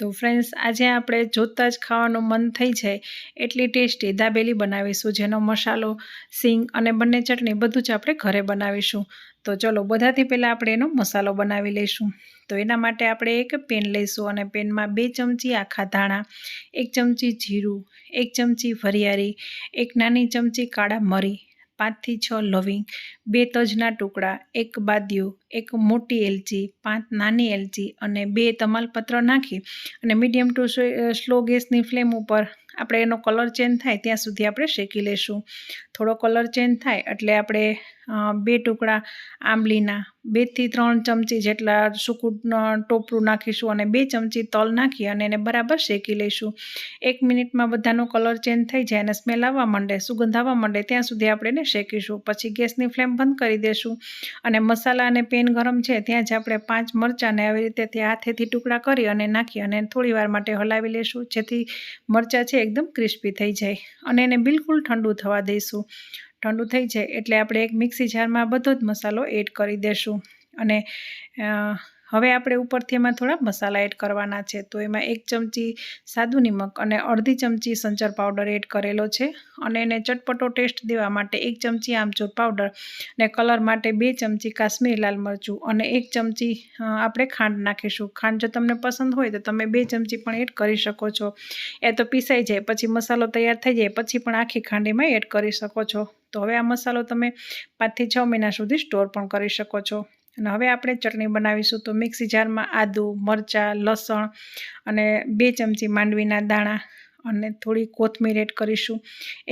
તો ફ્રેન્ડ્સ આજે આપણે જોતાં જ ખાવાનું મન થઈ જાય એટલી ટેસ્ટી દાબેલી બનાવીશું, જેનો મસાલો, સિંગ અને બંને ચટણી બધું જ આપણે ઘરે બનાવીશું. તો ચલો, બધાથી પહેલાં આપણે એનો મસાલો બનાવી લઈશું. તો એના માટે આપણે એક પેન લઈશું અને પેનમાં બે ચમચી આખા ધાણા, એક ચમચી જીરું, એક ચમચી વરિયાળી, એક નાની ચમચી કાળા મરી, પાંચથી છ લવિંગ બે તજના ટુકડા, એક બાદિયું, એક મોટી એલચી, પાંચ નાની એલચી અને બે તમાલપત્ર નાખી અને મીડિયમ ટુ સ્લો ગેસની ફ્લેમ ઉપર આપણે એનો કલર ચેન્જ થાય ત્યાં સુધી આપણે શેકી લઈશું થોડો કલર ચેન્જ થાય એટલે આપણે બે ટુકડા આંબલીના, બેથી ત્રણ ચમચી જેટલા સૂકું ટોપરું નાખીશું અને બે ચમચી તલ નાખી અને એને બરાબર શેકી લઈશું. એક મિનિટમાં બધાનો કલર ચેન્જ થઈ જાય અને સ્મેલ આવવા માંડે, સુગંધ આવવા માંડે, ત્યાં સુધી આપણે એને શેકીશું. પછી ગેસની ફ્લેમ બંધ કરી દઈશું અને મસાલા અને પેન ગરમ છે, ત્યાં જ આપણે પાંચ મરચાંને આવી રીતે તે હાથેથી ટુકડા કરી અને નાખી અને થોડી વાર માટે હલાવી લઈશું જેથી મરચાં છે એકદમ ક્રિસ્પી થઈ જાય. અને એને બિલકુલ ઠંડુ થવા દઈશું. ઠંડુ થઈ જાય એટલે આપણે એક મિક્સી જારમાં બધો જ મસાલો એડ કરી દઈશું અને હવે આપણે ઉપરથી એમાં થોડા મસાલા એડ કરવાના છે. તો એમાં એક ચમચી સાદું નિમક અને અડધી ચમચી સંચર પાવડર એડ કરેલો છે અને એને ચટપટો ટેસ્ટ દેવા માટે એક ચમચી આમચૂર પાવડર ને કલર માટે બે ચમચી કાશ્મીરી લાલ મરચું અને એક ચમચી આપણે ખાંડ નાખીશું. ખાંડ જો તમને પસંદ હોય તો તમે બે ચમચી પણ એડ કરી શકો છો. એ તો પીસાઈ જાય, પછી મસાલો તૈયાર થઈ જાય, પછી પણ આખી ખાંડ એમાં એડ કરી શકો છો. તો હવે આ મસાલો તમે પાંચથી છ મહિના સુધી સ્ટોર પણ કરી શકો છો. અને હવે આપણે ચટણી બનાવીશું તો મિક્સી જારમાં આદું, મરચાં, લસણ અને બે ચમચી માંડવીના દાણા અને થોડી કોથમીર એડ કરીશું.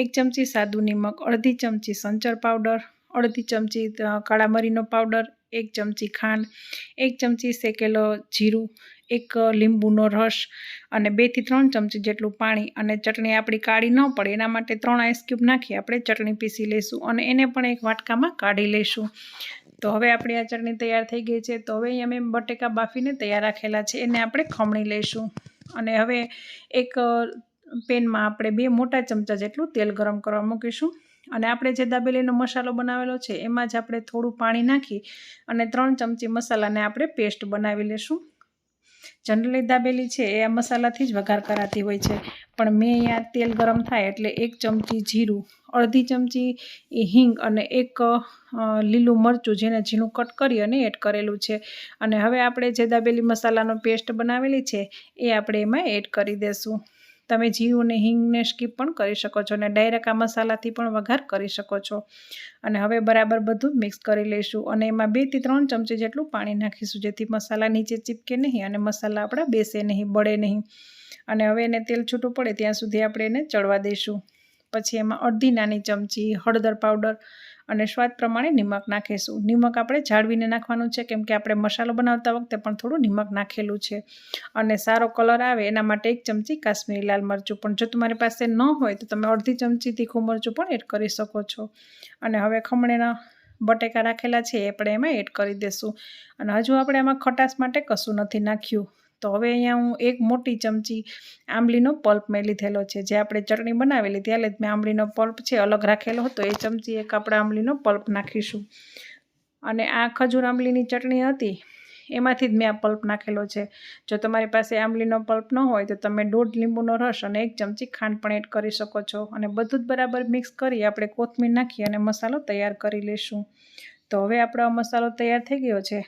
એક ચમચી સાદું નિમક, અડધી ચમચી સંચર પાવડર, અડધી ચમચી કાળા મરીનો પાવડર, એક ચમચી ખાંડ, એક ચમચી શેકેલો જીરું, એક લીંબુનો રસ અને બેથી ત્રણ ચમચી જેટલું પાણી અને ચટણી આપણી કાળી ન પડે, એના માટે ત્રણ આઈસ્ક્યુબ નાખી આપણે ચટણી પીસી લઈશું અને એને પણ એક વાટકામાં કાઢી લઈશું. તો હવે આપણી આ ચટણી તૈયાર થઈ ગઈ છે. તો હવે અહીંયા મેં બટેકા બાફીને તૈયાર રાખેલા છે. એને આપણે ખમણી લઈશું. અને હવે એક પેનમાં આપણે બે મોટા ચમચા જેટલું તેલ ગરમ કરવા મૂકીશું. અને આપણે જે દાબેલીનો મસાલો બનાવેલો છે, એમાં જ આપણે થોડું પાણી નાખી અને ત્રણ ચમચી મસાલાને આપણે પેસ્ટ બનાવી લઈશું જનરલી દાબેલી છે એ આ મસાલાથી જ વઘાર કરાતી હોય છે. પણ મેં અહીંયા તેલ ગરમ થાય એટલે એક ચમચી જીરું, અડધી ચમચી હિંગ અને એક લીલું મરચું જેને ઝીણું કટ કરી અને એડ કરેલું છે. અને હવે આપણે જે દાબેલી મસાલાનો પેસ્ટ બનાવેલી છે એ આપણે એમાં એડ કરી દઈશું તમે જીરું અને હિંગને સ્કીપ પણ કરી શકો છો અને ડાયરેક્ટ આ મસાલાથી પણ વઘાર કરી શકો છો. અને હવે બરાબર બધું મિક્સ કરી લઈશું અને એમાં બેથી ત્રણ ચમચી જેટલું પાણી નાખીશું, જેથી મસાલા નીચે ચીપકે નહીં અને મસાલા આપણા બેસે નહીં, બળે નહીં. અને હવે એને તેલ છૂટું પડે ત્યાં સુધી આપણે એને ચડવા દઈશું. પછી એમાં અડધી નાની ચમચી હળદર પાવડર અને સ્વાદ પ્રમાણે નિમક નાખીશું. નિમક આપણે જાળવીને નાખવાનું છે, કેમ કે આપણે મસાલો બનાવતા વખતે પણ થોડું નિમક નાખેલું છે. અને સારો કલર આવે એના માટે એક ચમચી કાશ્મીરી લાલ મરચું પણ જો તમારી પાસે ન હોય તો તમે અડધી ચમચી તીખું મરચું પણ એડ કરી શકો છો. અને હવે ખમણેના બટેકા રાખેલા છે એ આપણે એમાં એડ કરી દઈશું અને હજુ આપણે એમાં ખટાશ માટે કશું નથી નાખ્યું. તો હવે અહીંયા હું એક મોટી ચમચી આંબલીનો પલ્પ મેં લીધેલો છે. જે આપણે ચટણી બનાવેલી ત્યારે જ મેં આંબલીનો પલ્પ છે અલગ રાખેલો હતો. એ ચમચી એક આપણે આંબલીનો પલ્પ નાખીશું. અને આ ખજૂર આંબલીની ચટણી હતી, એમાંથી જ મેં આ પલ્પ નાખેલો છે. જો તમારી પાસે આંબલીનો પલ્પ ન હોય તો તમે દોઢ લીંબુનો રસ અને એક ચમચી ખાંડ પણ એડ કરી શકો છો. અને બધું જ બરાબર મિક્સ કરી આપણે કોથમીર નાખી અને મસાલો તૈયાર કરી લઈશું. તો હવે આપણો મસાલો તૈયાર થઈ ગયો છે.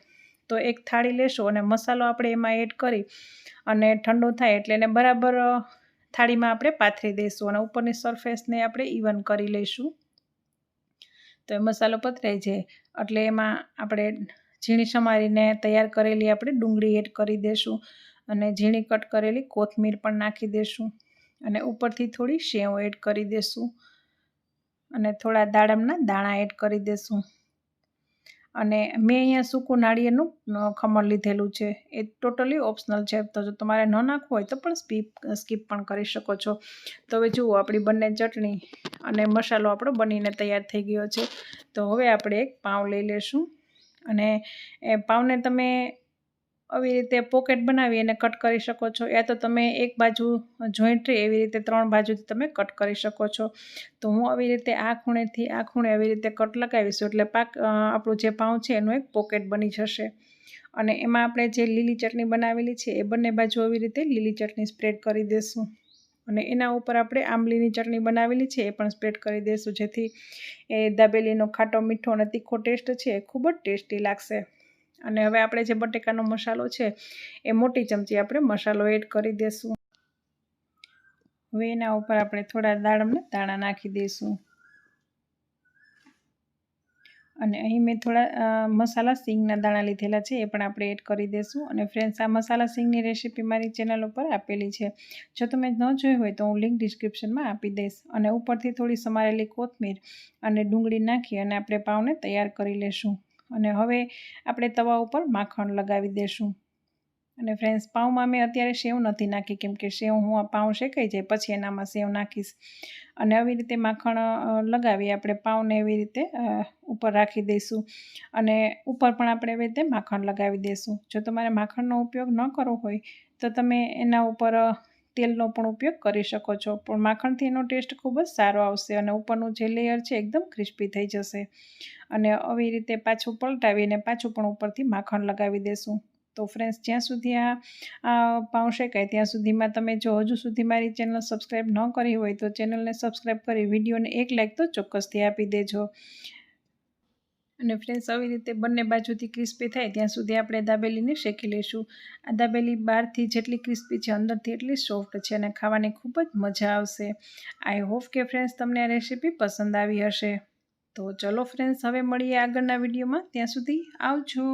તો એક થાળી લેશું અને મસાલો આપણે એમાં એડ કરી અને ઠંડો થાય એટલે એને બરાબર થાળીમાં આપણે પાથરી દઈશું અને ઉપરની સરફેસને આપણે ઇવન કરી લઈશું. તો એ મસાલો પથરાઈ જાય એટલે એમાં આપણે ઝીણી સમારીને તૈયાર કરેલી આપણે ડુંગળી એડ કરી દઈશું અને ઝીણી કટ કરેલી કોથમીર પણ નાખી દઈશું અને ઉપરથી થોડી શેવ એડ કરી દઈશું અને થોડા દાડમના દાણા એડ કરી દઈશું. અને મેં અહીંયા સૂકું નાળિયેરનું ખમણ લીધેલું છે. એ ટોટલી ઓપ્શનલ છે. તો જો તમારે ન નાખવું હોય તો પણ સ્પીપ સ્કીપ પણ કરી શકો છો. તો હવે જુઓ, આપણી બંને ચટણી અને મસાલો આપણો બનીને તૈયાર થઈ ગયો છે. તો હવે આપણે એક પાઉં લઈ લેશું. અને એ પાઉંને તમે આવી રીતે પોકેટ બનાવી અને કટ કરી શકો છો. યા તો તમે એક બાજુ જોઈન્ટ રહે એવી રીતે ત્રણ બાજુથી તમે કટ કરી શકો છો. તો હું આવી રીતે આ ખૂણેથી આ ખૂણે આવી રીતે કટ લગાવીશું એટલે પાક આપણું જે પાઉં છે એનું એક પોકેટ બની જશે. અને એમાં આપણે જે લીલી ચટણી બનાવેલી છે એ બંને બાજુ આવી રીતે લીલી ચટણી સ્પ્રેડ કરી દઈશું અને એના ઉપર આપણે આંબલીની ચટણી બનાવેલી છે એ પણ સ્પ્રેડ કરી દઈશું જેથી એ દાબેલીનો ખાટો મીઠો અને તીખો ટેસ્ટ છે એ ખૂબ જ ટેસ્ટી લાગશે. અને હવે આપણે જે બટેકાનો મસાલો છે, એ મોટી ચમચી આપણે મસાલો એડ કરી દઈશું હવે એના ઉપર આપણે થોડા દાડમને દાણા નાખી દઈશું અને અહીં મેં થોડા મસાલા સિંગના દાણા લીધેલા છે, એ પણ આપણે એડ કરી દઈશું અને ફ્રેન્ડ્સ આ મસાલા સિંગની રેસીપી મારી ચેનલ ઉપર આપેલી છે. જો તમે ન જોઈ હોય તો હું લિંક ડિસ્ક્રિપ્શનમાં આપી દઈશ. અને ઉપરથી થોડી સમારેલી કોથમીર અને ડુંગળી નાખી અને આપણે પાવને તૈયાર કરી લેશું. અને હવે આપણે તવા ઉપર માખણ લગાવી દઈશું અને ફ્રેન્ડ્સ પાઉંમાં મેં અત્યારે સેવ નથી નાખી, કેમ કે સેવ હું આ પાઉં શેકાઈ જાય, પછી એનામાં સેવ નાખીશ. અને આવી રીતે માખણ લગાવી આપણે પાઉંને એવી રીતે ઉપર રાખી દઈશું. અને ઉપર પણ આપણે એવી રીતે માખણ લગાવી દઈશું જો તમારે માખણનો ઉપયોગ ન કરવો હોય, તો તમે એના ઉપર તેલનો પણ ઉપયોગ કરી શકો છો. પણ માખણથી એનો ટેસ્ટ ખૂબ જ સારો આવશે અને ઉપરનું જે લેયર છે એકદમ ક્રિસ્પી થઈ જશે. અને આવી રીતે પાછું પલટાવીને પાછું પણ ઉપરથી માખણ લગાવી દેશું. તો ફ્રેન્ડ્સ જ્યાં સુધી આ પાઉં શેકાય ત્યાં સુધીમાં તમે જો હજુ સુધી મારી ચેનલ સબસ્ક્રાઈબ ન કરી હોય તો ચેનલને સબસ્ક્રાઈબ કરી વિડીયોને એક લાઈક તો ચોક્કસથી આપી દેજો. અને ફ્રેન્ડ્સ આવી રીતે બંને બાજુથી ક્રિસ્પી થાય, ત્યાં સુધી આપણે દાબેલીને શેકી લઈશું. આ દાબેલી બહારથી જેટલી ક્રિસ્પી છે, અંદરથી એટલી સોફ્ટ છે અને ખાવાની ખૂબ જ મજા આવશે. આઈ હોપ કે ફ્રેન્ડ્સ તમને આ રેસીપી પસંદ આવી હશે. તો ચલો ફ્રેન્ડ્સ હવે મળીએ આગળના વિડીયોમાં. ત્યાં સુધી આવજો.